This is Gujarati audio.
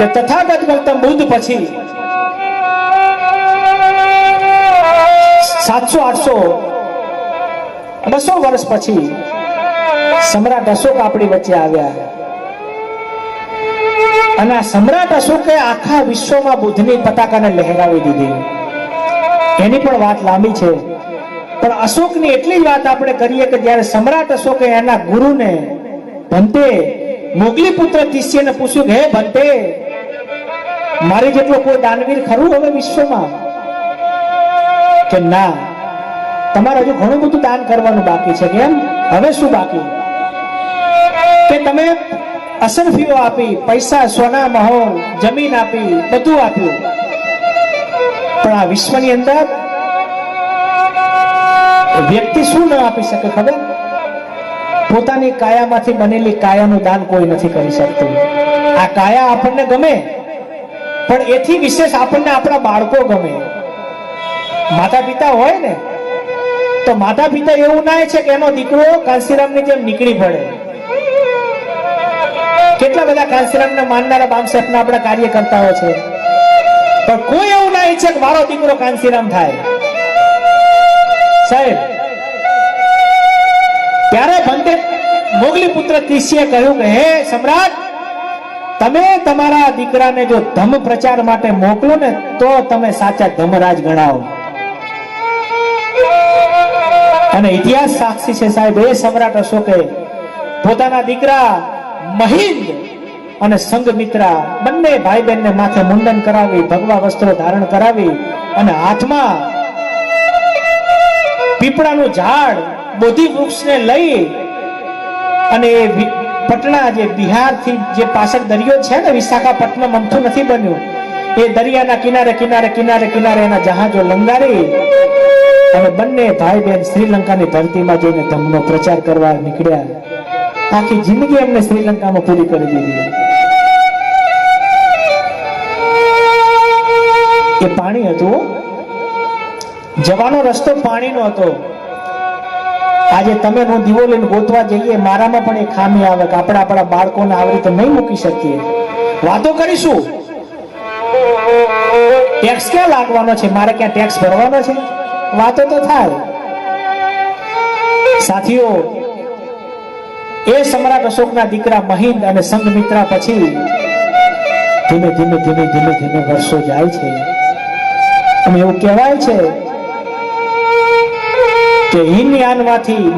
કે તથાગત ગૌતમ બુદ્ધ પછી સાતસો આઠસો બસો વર્ષ પછી સમ્રાટ અશોક આપણી વચ્ચે આવ્યા. અને આ સમ્રાટ અશોકે આખા વિશ્વમાં બુદ્ધની પતાકાને લહેરાવી દીધી. એની પણ વાત લાંબી છે. પણ અશોકની એટલી વાત આપણે કરીએ કે જ્યારે સમ્રાટ અશોકે એના ગુરુને ભંતે, મોગલી પુત્ર તિષ્યને પૂછ્યું કે, હે ભંતે મારી જેટલો કોઈ દાનવીર ખરું હવે વિશ્વમાં? કે ના. તમારે હજુ ઘણું બધું દાન કરવાનું બાકી છે, કેમ? હવે શું બાકી? કે તમે અસરફીઓ આપી, પૈસા, સોના મહોર જમીન આપી, બધું આપ્યું. પણ આ વિશ્વની અંદર વ્યક્તિ શું ન આપી શકે ખબર? પોતાની કાયામાંથી બનેલી કાયાનું દાન કોઈ નથી કરી શકતું. આ કાયા આપણને ગમે. પણ એથી વિશેષ આપણને આપણા બાળકો ગમે. માતા પિતા હોય ને, તો માતા પિતા એવું ના છે કે એનો દીકરો કાંસીરામની જેમ નીકળી પડે. કેટલા બધા કાંસીરામના માનનારા બામસેફના આપણા કાર્યકર્તાઓ છે. પણ કોઈ એવું ના ઈચ્છે કે મારો દીકરો કાંસીરામ થાય. સાહેબ, ત્યારે ભંતે મોગલી પુત્ર તિસ્યે કહ્યું કે, હે સમ્રાટ તમે તમારા દીકરાને જો ધમ પ્રચાર માટે મોકલો ને, તો તમે સાચા ધમરાજ ગણાવો. અને ઇતિહાસ સાક્ષી છે સાહેબ, એ સમ્રાટ અશોકે પોતાના દીકરા મહિન્દ અને સંગમિત્રા બંને ભાઈ બહેનને માથે મુંડન કરાવી, ભગવા વસ્ત્રો ધારણ કરાવી અને હાથમાં પીપળાનું ઝાડ બોધિ વૃક્ષને લઈ અને એ પટણા જે બિહારથી જે પાછળ દરિયો છે ને વિશાખાપટ્ટનમ અમથું નથી બન્યું. એ દરિયાના કિનારે કિનારે કિનારે કિનારે એના જહાજો લંગારી અને બંને ભાઈ બહેન શ્રીલંકાની ધરતીમાં જઈને ધમનો પ્રચાર કરવા નીકળ્યા. આખી જિંદગી એમને શ્રીલંકામાં પૂરી કરી દીધી. એ પાણી હતું જવાનો રસ્તો પાણીનો હતો. આજે તમે હું દીવો લઈને ગોતવા જઈએ, મારામાં પણ એ ખામી આવે કે આપણે આપણા બાળકોને આવી રીતે નહીં મૂકી શકીએ. વાતો કરીશું. ટેક્સ ક્યાં લાગવાનો છે? મારે ક્યાં ટેક્સ ભરવાનો છે? વાતો તો થાય. સાથીઓ, એ સમ્રાટ અશોકના દીકરા મહિન્દ અને સંઘમિત્રા પછી ધીમે ધીમે ધીમે ધીમે ધીમે વર્ષો જાય છે. અને એવું કહેવાય છે કે હિનયાનમાંથી